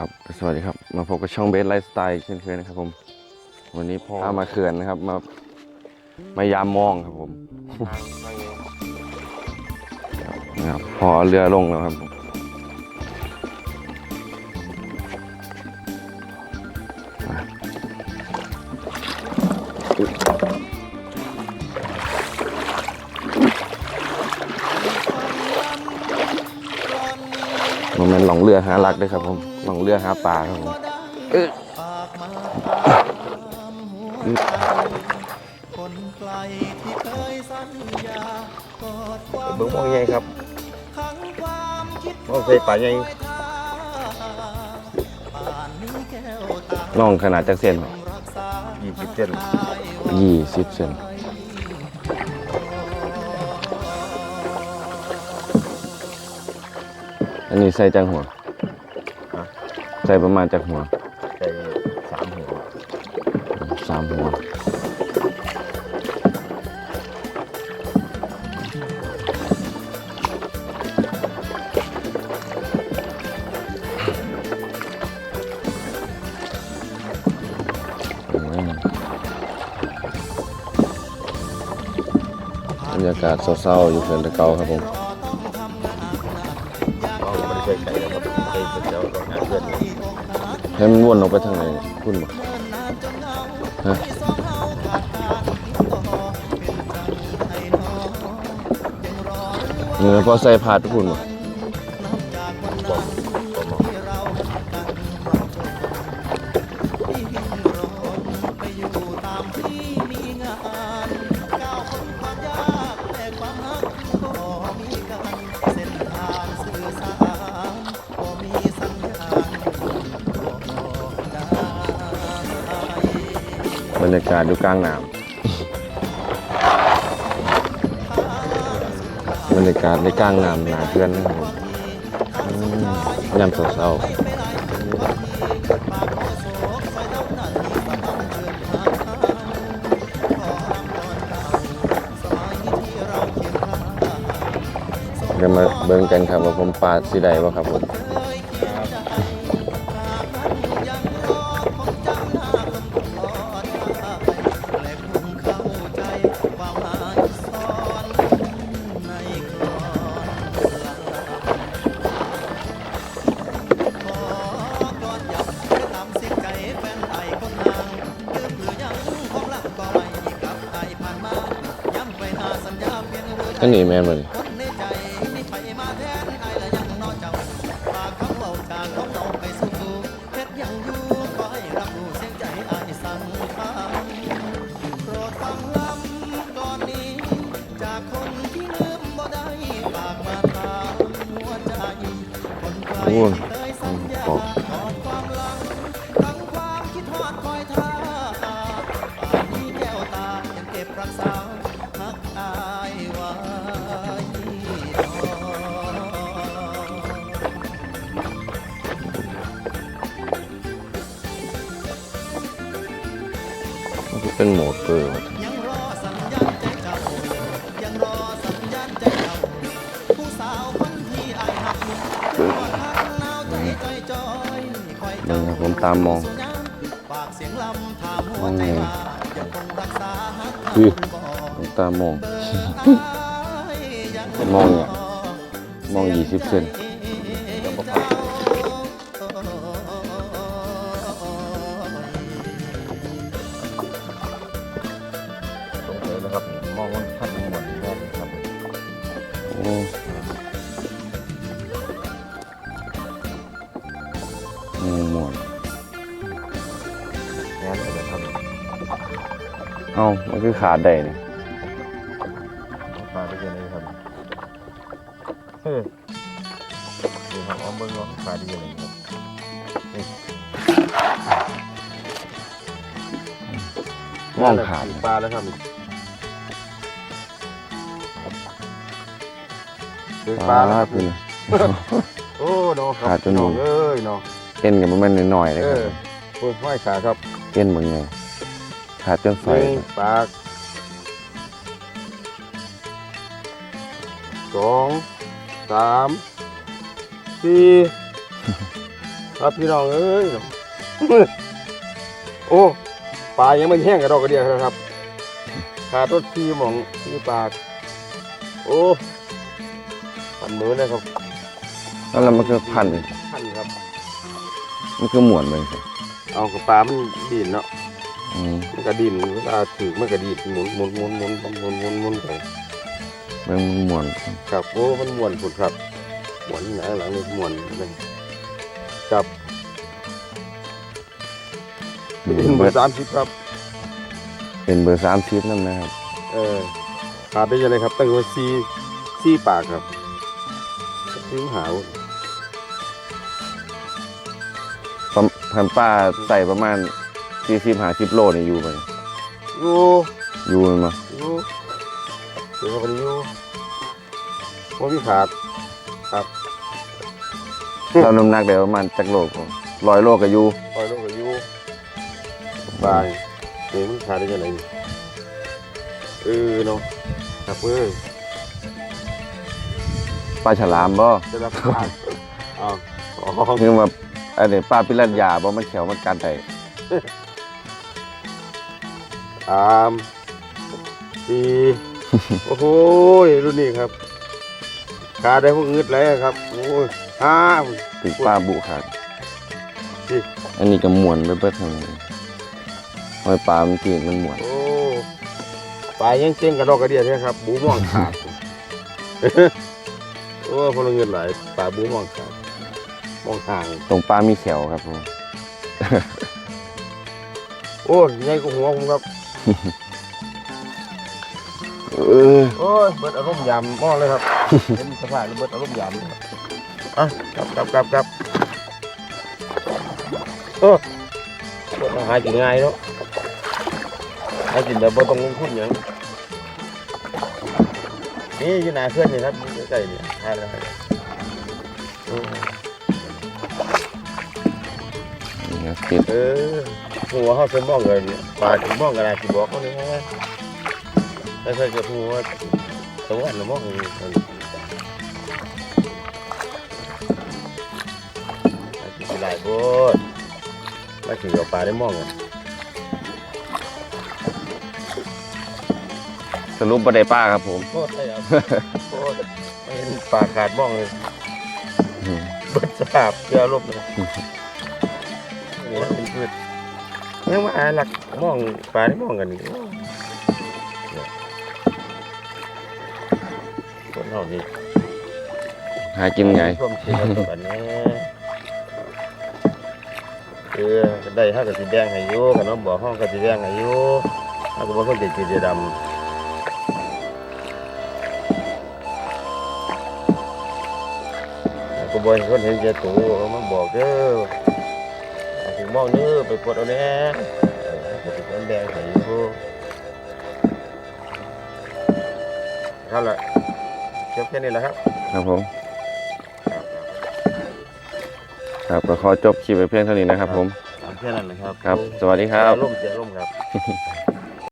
ครับสวัสดีครับ มาพบกับช่องเบสไลฟ์สไตล์เช่นเคยนะครับผม วันนี้พ่อพามาเขื่อนนะครับ มามายามมองครับผมนะครับพอเอาเรือลงแล้วครับผมมันเป็นหลงเรือหาหลักด้วยครับผมห ลงเรือหาปลาครับผมเอ้ยคนไกลที่เคยสัญญากอดความเบิ้งมองไงครับขังความคิดมองใส่ป่าไงป่านนี้แก้วตาน่องขนาดจากเส้นรักษายี่สิบเซนยี่สิบเซนอันนี้ใส่จากหัว ใส่ประมาณจากหัวใส่สามหัวสามหัวบรรยากาศเศร้าๆอยู่เขื่อนตะเกาครับผม ให้มันวนออกไปทางไหนคุณบอกฮะนี่พอใส่ผาดทุกคนบอก รรยากาศอยู่กลางน้ำบรรยากาศในกลางน้ำหนาเพื่อนนะครับยามเศร้าๆเดี๋ยวมาเบิ่งกันครับว่าผมปลาสีใดบ่ครับผม อันนี้แม่นบ่นี่คน เจ้าผู้สาวคนที่อายหักอยู่ทางหนาวใจจอยจอยคอยเบิ่างผมตามมองมหัวใจว่ายังคงคือผมตามองเบิ่งอง มองเนี่ยมองยี่สิบเซน มองมันพันหมดแน่ครับโอ้อืมหมดแน่เลยครับเอ้ามันคือขาดได้นี่ปลาไปยังไงครับเฮ้ยดูครับอ้อมเบิ้งว่าปลาดียังไงครับมองขาดปลาแล้วครับ ดึงปปลาลาแล้วครับคุณโอ้น้องครับขาดจนหมน้อดงเอ้ยน้องเอ็นกับมันหน่อยๆเลยเอครับอโอ้ยห้อยขาครับเอ็นเหมือนไงขาดจนหใส่นึ่งปากสองสามสี่ครับพี่น้องเอ้ยโอ้ปลายังไม่แห้งกระดอกกระเดียครับขาดรถทีหมองที่ปากโอ้ พันมือนะครับแล้วมันคือพันอีกพันครับ มันคือหมวนเลยครับเอากับปลามันดินเนาะอืมมันกระดินเวลาถือมันกระดินหมุนหมุนหมุนหมุนหมุนหมุนหมุนไปมันหมวนครับโอ้มันม่วนผุดครับม่วนหนาหลังนี่ม่วนเลยครับเป็นเบเบออร์ร์สามสิบครับ เป็นเบอร์สามชิปนั่นนะครับ เออขาดได้ยังไงครับ ตั้งไว้สี่สี่ปากครับ ถึงหาวประพันป้าใส่ประมาณสี่สิบห้าสิบโลนี่อยู่ไปอยู่อยู่มันมาอยู่เดี๋ยวกันอยู่ว่ามีขาดเราน้ำหนักได้ประมาณจักโลร้อยโลก็อยู่ปล่อยลงกับอยู่บายเดี๋ยวมันขาดได้ยังไงนี่เออเนาะครับเอ้ย ปลาฉลามบ่จะรับขาดอ้าวอ๋อคือว่าอันนี้ปลาปิรันยาบ่มันแขวมันกัดได้สามสี่โอ้โหรุ่นนี้ครับขาได้พวกงืดแล้วครับโอ้ยห้าถึงปลาบุขาดนี่อันนี้ก็หมวนไปเบิดทางหอยปลามันกินมันหมวนโอ้ปลายังเจ๊งกระดอกกระเดียดเนี่ยครับ บูม่วงขาด โอ้พลเงินหลายปลาบูม่วงขาดมองทาง ตรงปลามีแขวครับผมโอ้ยใหญ่กว่าหัวผมครับ เออโอ้ยเบิดอารมณ์ยำมองเลยครับเห็นสภาพแล้วเบิดอารมณ์ยำเลยครับอะกลับกลับกลับกลับโอ้เบิดหากินง่ายเนาะหากินแบบบ่ต้องลงทุนหยังนี่อยู่หน้าเพื่อนนี่ครับอยู่ ใกล้ๆนี่ทานแล้วครับอืมนี่ครับติดเออหัวเขาเส้นมองเลยเนี่ยปลาถึงมองกันอะไรที่บอกเขาเนี่ยว่าไม่ใช่จะหัวสวรรค์มองเลยกินหลายโพดมาถึงเอาปลาได้มองอะ สรุปบ่ได้ปลาครับผม โคตรเลยอะโคตรไม่เห็นปลาขาดมองเลยอืมเบิดสภาพเชื่อลบเลยนี่มันเป็นพืชยังมาหาหลักมองปลาได้มองกันนี่โอ้เนี่ยคนเรานี่หากินไงร่วมเชียร์กันแบบนี้เออได้ห้ากับสีแดงให้อยูกับน้องบอกห้องกับสีแดงให้อยูห้ากับว่าคนเด็กสีดำ ก็บอกให้คนเห็นเจ้าตูเขามาบอกเด้อเอาถึงมองเนื้อไปปลดเอาแน่เออให้กับสีแดงให้อยูเท่าไหร่จบแค่นี้แหละครับ ครับผม ครับก็ขอจบคลิปไปเพียงเท่านี้นะครับผม แค่นั้นนะครับครับ สวัสดีครับ ร่มเสียร่มครับ